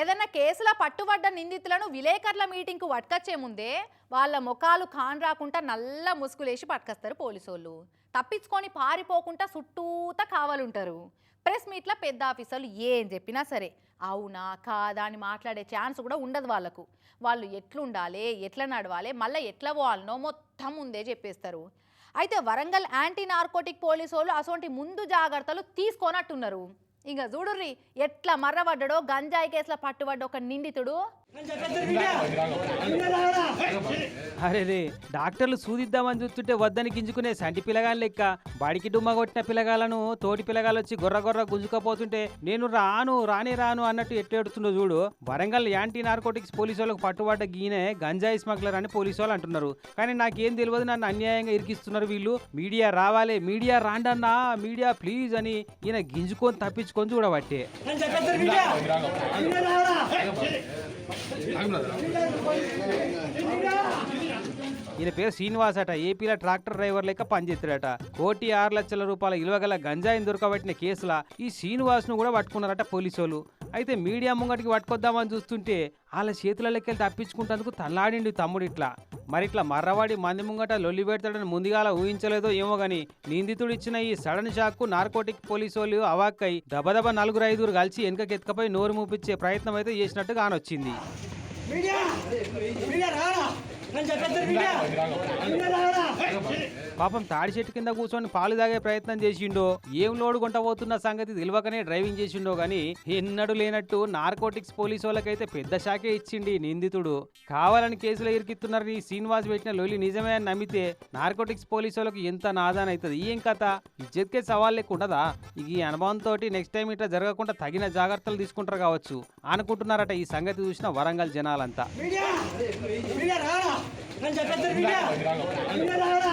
ఏదైనా కేసుల పట్టుబడ్డ నిందితులను విలేకరుల మీటింగ్కు పట్టుకొచ్చే ముందే వాళ్ళ ముఖాలు కాన్ రాకుండా నల్ల ముసుగులేసి పట్టుకొస్తారు పోలీసోళ్ళు. తప్పించుకొని పారిపోకుండా చుట్టూత కావాలుంటారు. ప్రెస్ మీట్లో పెద్ద ఆఫీసర్లు ఏం చెప్పినా సరే అవునా కాదా అని మాట్లాడే ఛాన్స్ కూడా ఉండదు వాళ్ళకు. వాళ్ళు ఎట్లుండాలి ఎట్లా నడవాలి మళ్ళీ ఎట్లా పోవాలనో మొత్తం ముందే చెప్పేస్తారు. అయితే వరంగల్ యాంటీ నార్కోటిక్ పోలీసు వాళ్ళు అటువంటి ముందు జాగ్రత్తలు తీసుకోనట్టున్నారు. ఇంకా చూడుర్రి ఎట్లా మర్రబడ్డాడో గంజాయి కేసులో పట్టుబడ్డ ఒక నిందితుడు. అరేరే డాక్టర్లు సూదిద్దామని చూస్తుంటే వద్దని గింజుకునే సంటి పిల్లగాని లెక్క బడికి డుమ్మ కొట్టిన పిల్లగాలను తోటి పిల్లగాలు వచ్చి గొర్ర గొర్ర గుంజుకపోతుంటే నేను రాను రాని రాను అన్నట్టు ఎట్టేడుతుండో చూడు. వరంగల్ యాంటీ నార్కోటిక్స్ పోలీసు వాళ్ళకు పట్టుబడ్డ గీనే గంజాయి స్మగ్లర్ అని పోలీసు వాళ్ళు అంటున్నారు. కానీ నాకేం తెలియదు నన్ను అన్యాయంగా ఇరికిస్తున్నారు వీళ్ళు. మీడియా రావాలి మీడియా రాండన్నా మీడియా ప్లీజ్ అని ఈయన గింజుకొని తప్పించుకొని చూడబట్టే. ఈయన పేరు శ్రీనివాస్ అట. ఏపీలో ట్రాక్టర్ డ్రైవర్ లెక్క పనిచేస్తాడట. కోటి ఆరు లక్షల రూపాయల ఇలువగల గంజాయిని దొరకబట్టిన కేసుల ఈ శ్రీనివాస్ను కూడా పట్టుకున్నారట పోలీసులు అయితే మీడియా ముంగటికి పట్టుకొద్దామని చూస్తుంటే వాళ్ళ చేతులకెళ్ళి తప్పించుకుంటందుకు తల్లాడిండు తమ్ముడు ఇట్లా. మరి ఇట్లా మర్రవాడి మంది ముంగట లొల్లి పెడతాడని ముందుగాల ఊహించలేదో ఏమో గాని నిందితుడు ఇచ్చిన ఈ సడన్ షాక్కు నార్కోటిక్ పోలీసు వాళ్ళు అవాక్కై దబదబ నలుగురు ఐదుగురు కలిసి వెనకకి ఎత్తుకపోయి నోరు మూపించే ప్రయత్నం అయితే చేసినట్టు కానొచ్చింది మీడియా! మీడియా రారా! నేను చెప్పేది మీడియా! మీడియా రారా! పాపం తాడి చెట్టు కింద కూర్చొని పాలు తాగే ప్రయత్నం చేసిండో ఏం లోడు పోతున్న సంగతి తెలియకనే డ్రైవింగ్ చేసిండో గాని ఎన్నడు లేనట్టు నార్కోటిక్స్ పోలీసు వాళ్ళకైతే పెద్ద శాఖే ఇచ్చిండి నిందితుడు. కావాలని కేసులో ఇరికిస్తున్నారని ఈ శ్రీనివాస్ పెట్టిన లొలి నిజమే అని నమ్మితే నార్కోటిక్స్ పోలీసు వాళ్ళకి ఎంత నాదాన్ అవుతుంది ఏం కథ? ఇజ్జత్కే సవాల్ లేకుండదా? ఈ అనుభవంతో నెక్స్ట్ టైం ఇట్లా జరగకుండా తగిన జాగ్రత్తలు తీసుకుంటారు కావచ్చు. అనుకుంటున్నారట ఈ సంగతి చూసిన వరంగల్ జనాలంతా. మీడియా! నేను చెప్పేది మీడియా మీడియా రారా